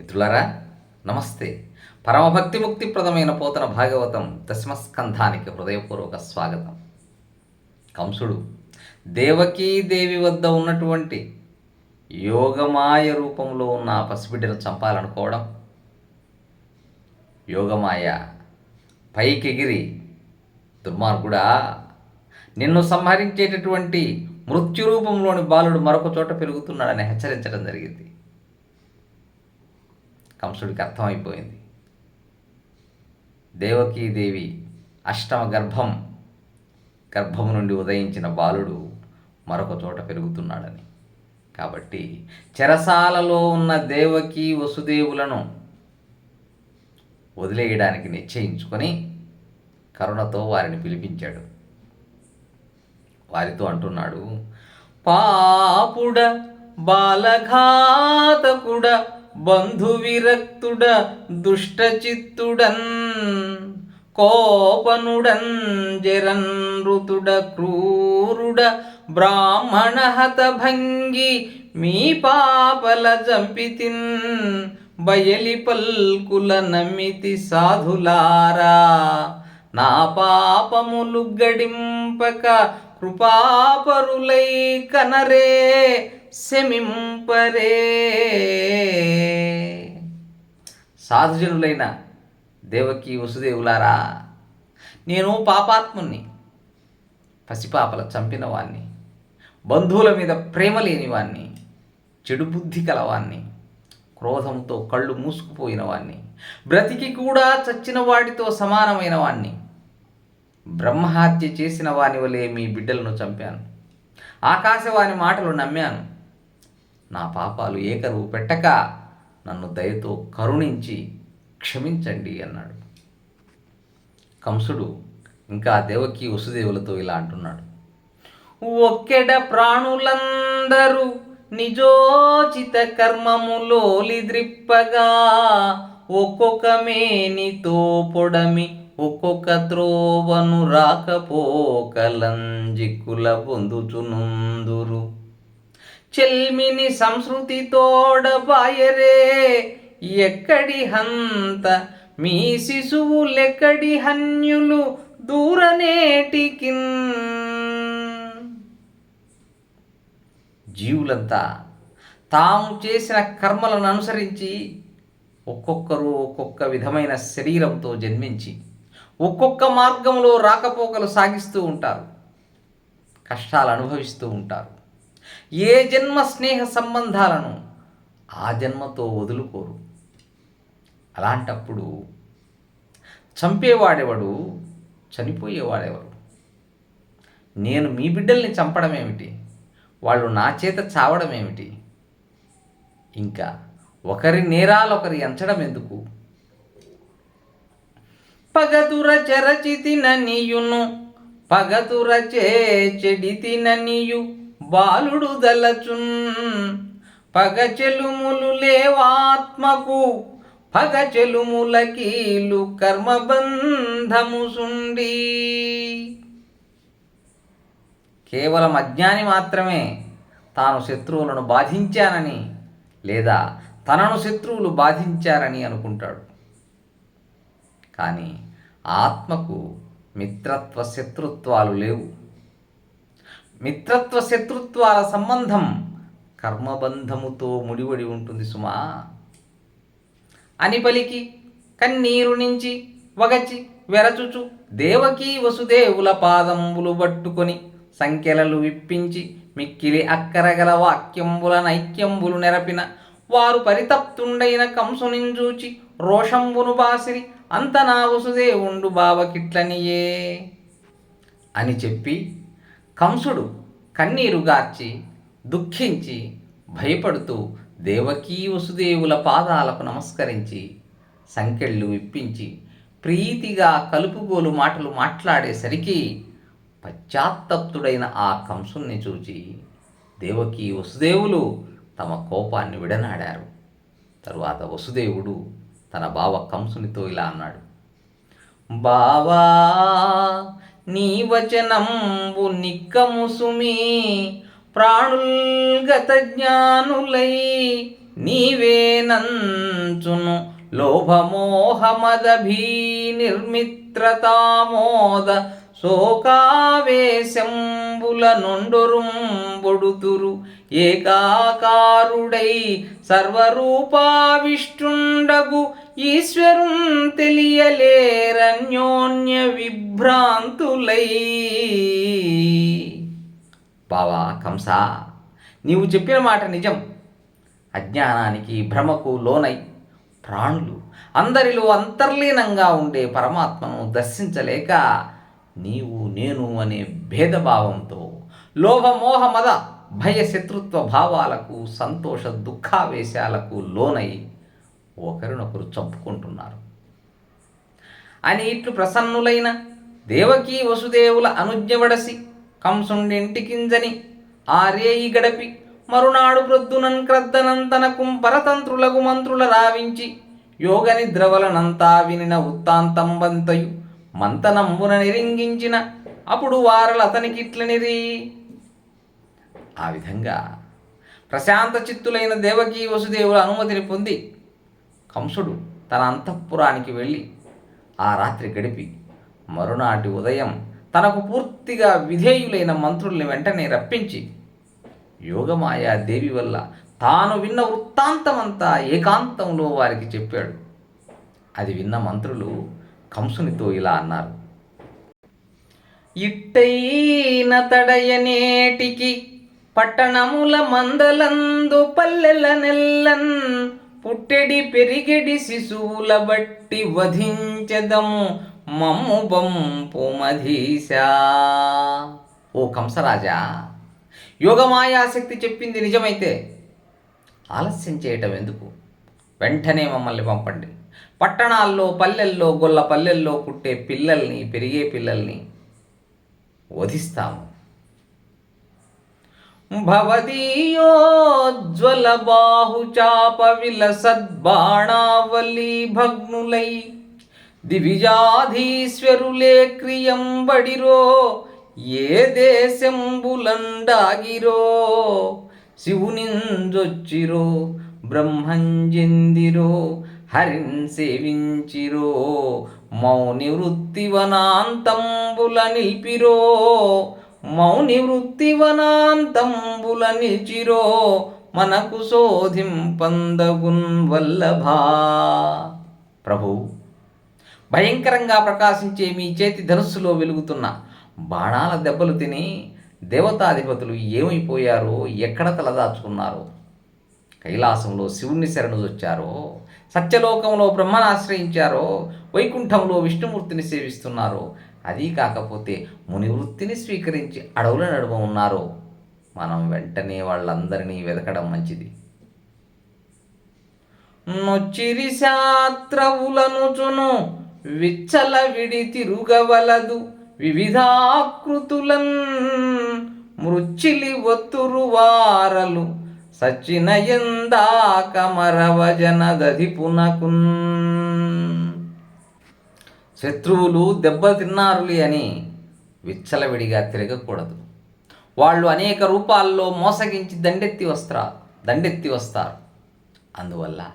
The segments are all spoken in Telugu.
మిత్రులారా నమస్తే. పరమభక్తి ముక్తిప్రదమైన పోతన భాగవతం దశమస్కంధానికి హృదయపూర్వక స్వాగతం. కంసుడు దేవకీ దేవి వద్ద ఉన్నటువంటి యోగమాయ రూపంలో ఉన్న పసిబిడ్డను చంపాలనుకోవడం యోగమాయ పైకెగిరి దుర్మార్గుడా నిన్ను సంహరించేటటువంటి మృత్యు రూపంలోని బాలుడు మరొక చోట పెరుగుతున్నాడని హెచ్చరించడం జరిగింది. కంసుడికి అర్థమైపోయింది. దేవకీదేవి అష్టమ గర్భం గర్భము నుండి ఉదయించిన బాలుడు మరొక చోట పెరుగుతున్నాడని. కాబట్టి చెరసాలలో ఉన్న దేవకి వసుదేవులను వదిలేయడానికి నిశ్చయించుకొని కరుణతో వారిని పిలిపించాడు. వారితో అంటున్నాడు పాపుడ బాలఘాతకుడ బంధువిరక్తుడ దుష్టచిత్తుడన్ కోపనుడన్ జరన్రుతుడ క్రూరుడ బ్రాహ్మణ హతభంగి మీ పాపల జంపితిన్ బయలి పల్కుల నమితి సాధులారా నా పాపములు గడింపక కృపాపరులై కనరే శమింపరే సాధుజనులైన దేవకి వసుదేవులారా నేను పాపాత్ముణ్ణి పసిపాపల చంపిన వాణ్ణి బంధువుల మీద ప్రేమ లేని వాణ్ణి చెడు బుద్ధి కలవాణ్ణి క్రోధంతో కళ్ళు మూసుకుపోయిన వాణ్ణి బ్రతికి కూడా చచ్చిన వాడితో సమానమైన వాణ్ణి బ్రహ్మహత్య చేసిన వాని వలె మీ బిడ్డలను చంపాను. ఆకాశవాణి మాటలు నమ్మాను. నా పాపాలు ఏకరువు పెట్టక నన్ను దయతో కరుణించి క్షమించండి అన్నాడు. కంసుడు ఇంకా దేవకి వసుదేవులతో ఇలా అంటున్నాడు. ఒక్కెడ ప్రాణులందరూ నిజోచిత కర్మములో లిద్రిప్పగా ఒక్కొక్క మేనితో పొడమి ఒక్కొక్క త్రోవను రాకపోకలంజికుల పొందుచునుందురు. చెల్మిని సంస్కృతి తోడబాయరే ఎక్కడి హంత మీ శిశువులెక్కడి హన్యులు దూరనేటికిన్. జీవులంతా తాము చేసిన కర్మలను అనుసరించి ఒక్కొక్కరు ఒక్కొక్క విధమైన శరీరంతో జన్మించి ఒక్కొక్క మార్గంలో రాకపోకలు సాగిస్తూ ఉంటారు. కష్టాలు అనుభవిస్తూ ఉంటారు. ఏ జన్మ స్నేహ సంబంధాలను ఆ జన్మతో వదులుకోరు. అలాంటప్పుడు చంపేవాడెవడు? చనిపోయేవాడెవరు నేను మీ బిడ్డల్ని చంపడం ఏమిటి? వాళ్ళు నా చేత చావడం ఏమిటి? ఇంకా ఒకరి నేరాలు ఒకరి ఎంచడం ఎందుకు? పగతుర చెరచితిననియును పగతుర చెడితిననియు బాలుడు దలచున్ పగచెలుములు లేవాత్మకు పగచెలుముల కీలు కర్మబంధము సుండి కేవలం అజ్ఞాని మాత్రమే తాను శత్రువులను బాధించానని లేదా తనను శత్రువులు బాధించారని అనుకుంటాడు. కానీ ఆత్మకు మిత్రత్వ శత్రుత్వాలు లేవు. మిత్రత్వ శత్రుత్వాల సంబంధం కర్మబంధముతో ముడివడి ఉంటుంది సుమా. అని పలికి కన్నీరు నుంచి వగచి వెరచుచు దేవకీ వసుదేవుల పాదంబులు పట్టుకొని సంఖ్యలలు విప్పించి మిక్కిలి అక్కరగల వాక్యంబుల నైక్యంబులు నెరపిన వారు పరితప్తుండైన కంసునింజూచి రోషంబును బాసిరి అంత నా వసుదేవుండు బావకిట్లనియే అని చెప్పి కంసుడు కన్నీరు గార్చి దుఃఖించి భయపడుతూ దేవకీ వసుదేవుల పాదాలకు నమస్కరించి సంకెళ్ళు విప్పించి ప్రీతిగా కలుపుగోలు మాటలు మాట్లాడేసరికి పశ్చాత్తప్తుడైన ఆ కంసుని చూచి దేవకీ వసుదేవులు తమ కోపాన్ని విడనాడారు. తరువాత వసుదేవుడు తన బావ కంసునితో ఇలా అన్నాడు బావా నీ వచనంబు నిక్కము సుమి ప్రాణుల్గత జ్ఞానులై నీవేనంచును లోభమోహమదభీ నిర్మిత్రతామోద శోకావేశంబుల నొండొరుంబొడుతురు ఏకాకారుడై సర్వరూపావిష్టుండగు ఈశ్వరుం తెలియలేరన్యోన్య విభ్రాంతులై. బావా కంసా నీవు చెప్పిన మాట నిజం. అజ్ఞానానికి భ్రమకు లోనై ప్రాణులు అందరిలో అంతర్లీనంగా ఉండే పరమాత్మను దర్శించలేక నీవు నేను అనే భేదభావంతో లోభమోహ మద భయ శత్రుత్వ భావాలకు సంతోష దుఃఖావేశాలకు లోనై ఒకరినొకరు చంపుకుంటున్నారు. అని ఇట్లు ప్రసన్నులైన దేవకీ వసుదేవుల అనుజ్ఞవడసి కంసుండింటికింజని ఆరేయి గడపి మరునాడు ప్రొద్దునన్ క్రద్దనంతనకుం పరతంత్రులకు మంత్రుల రావించి యోగ నిద్రవలనంతా వినిన వృత్తాంతంబంతయు మంతనంబున నిరింగించిన అప్పుడు వారలు అతనికిట్లనిరి ఆ విధంగా ప్రశాంత చిత్తులైన దేవకీ వసుదేవుల అనుమతిని పొంది కంసుడు తన అంతఃపురానికి వెళ్ళి ఆ రాత్రి గడిపి మరునాటి ఉదయం తనకు పూర్తిగా విధేయులైన మంత్రుల్ని వెంటనే రప్పించి యోగమాయా దేవి వల్ల తాను విన్న వృత్తాంతమంతా ఏకాంతంలో వారికి చెప్పాడు. అది విన్న మంత్రులు కంసునితో ఇలా అన్నారు. ఇట్టైన తడయనేటికి పట్టణముల మందలందు పల్లెల నెల్లన్ పుట్టెడి పెరిగెడి శిశువుల బట్టి వధించదము మమ్ము బంపు మధీశ. ఓ కంసరాజా యోగమాయాశక్తి చెప్పింది నిజమైతే ఆలస్యం చేయటం ఎందుకు? వెంటనే మమ్మల్ని పంపండి. పట్టణాల్లో పల్లెల్లో గొల్ల పల్లెల్లో పుట్టే పిల్లల్ని పెరిగే పిల్లల్ని వధిస్తాము. భవదీయోజ్వల బాహుచాప భగ్నులై దివిజాధీశ్వరులే క్రియంబడిరో ఏ దేశంబులండాగిరో శివునింజొచ్చిరో బ్రహ్మంజెందిరో హరిన్ సేవించిరో మౌని వృత్తివనాంతంబుల నిల్పిరో మౌని వృత్తివనాంతంబుల చిరో మనకు శోధింపందగున్ వల్లభా. ప్రభు భయంకరంగా ప్రకాశించే మీ చేతి ధనుస్సులో వెలుగుతున్న బాణాల దెబ్బలు తిని దేవతాధిపతులు ఏమైపోయారో ఎక్కడ తలదాచుకున్నారో కైలాసంలో శివుణ్ణి శరణుదొచ్చారో సత్యలోకంలో బ్రహ్మను ఆశ్రయించారో వైకుంఠంలో విష్ణుమూర్తిని సేవిస్తున్నారో అదీ కాకపోతే ముని వృత్తిని స్వీకరించి అడవుల నడుమ ఉన్నారో. మనం వెంటనే వాళ్ళందరినీ వెతకడం మంచిది. నొచ్చిరి శాత్రవులనుచును విచ్చల విడి తిరుగవలదు వివిధాకృతులన్ మృచ్చిలి ఒత్తురు వారలు సచిన ఎందాక మరవజనదధి పునకున్ శత్రువులు దెబ్బతిన్నారులి అని విచ్చలవిడిగా తిరగకూడదు. వాళ్ళు అనేక రూపాల్లో మోసగించి దండెత్తి వస్తారు దండెత్తి వస్తారు. అందువల్ల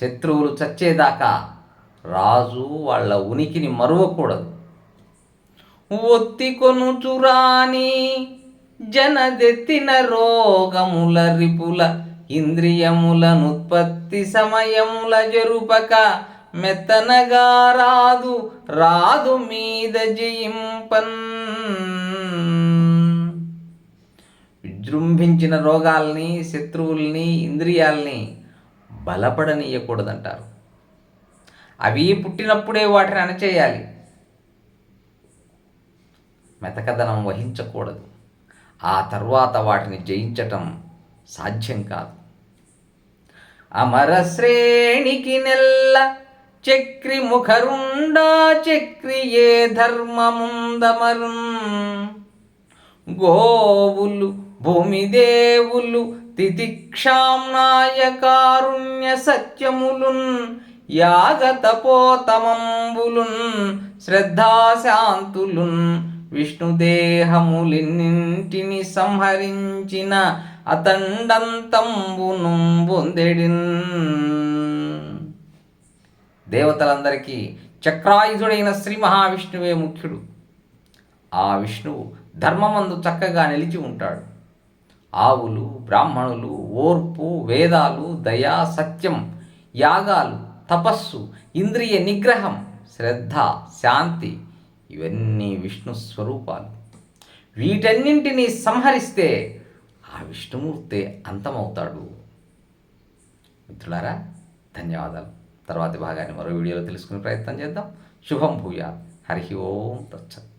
శత్రువులు చచ్చేదాకా రాజు వాళ్ళ ఉనికిని మరువకూడదు. ఒత్తి కొనుచురాని జనదెత్తిన రోగముల రిపుల ఇంద్రియములనుత్పత్తి సమయముల జరుపక మెత్తనగా రాదు రాదు మీద జయింపన్. విజృంభించిన రోగాల్ని శత్రువుల్ని ఇంద్రియాల్ని బలపడనీయకూడదంటారు. అవి పుట్టినప్పుడే వాటిని అణచేయాలి. మెతకదనం వహించకూడదు. ఆ తర్వాత వాటిని జయించటం సాధ్యం కాదు. అమరశ్రేణికి నెల్ల చక్రి ముఖరుండా చక్రి ఏ ధర్మముందమరున్. గోవులు భూమిదేవులు తితిక్షాంనాయకారుణ్య సత్యములున్. యాగతపోతమంబులున్ శ్రద్ధాశాంతులున్. విష్ణుదేహములిన్నింటిని సంహరించిన అతండంతంబునుంబొందెడిన్. దేవతలందరికీ చక్రాయుధుడైన శ్రీ మహావిష్ణువే ముఖ్యుడు. ఆ విష్ణువు ధర్మమందు చక్కగా నిలిచి ఉంటాడు. ఆవులు బ్రాహ్మణులు ఓర్పు వేదాలు దయా సత్యం యాగాలు తపస్సు ఇంద్రియ నిగ్రహం శ్రద్ధ శాంతి ఇవన్నీ విష్ణు స్వరూపాలు. వీటన్నింటినీ సంహరిస్తే ఆ విష్ణుమూర్తే అంతమవుతాడు. మిత్రులారా ధన్యవాదాలు. తర్వాతి భాగాన్ని మరో వీడియోలో తెలుసుకునే ప్రయత్నం చేద్దాం. శుభం భూయా హరి ఓం తచ్చత్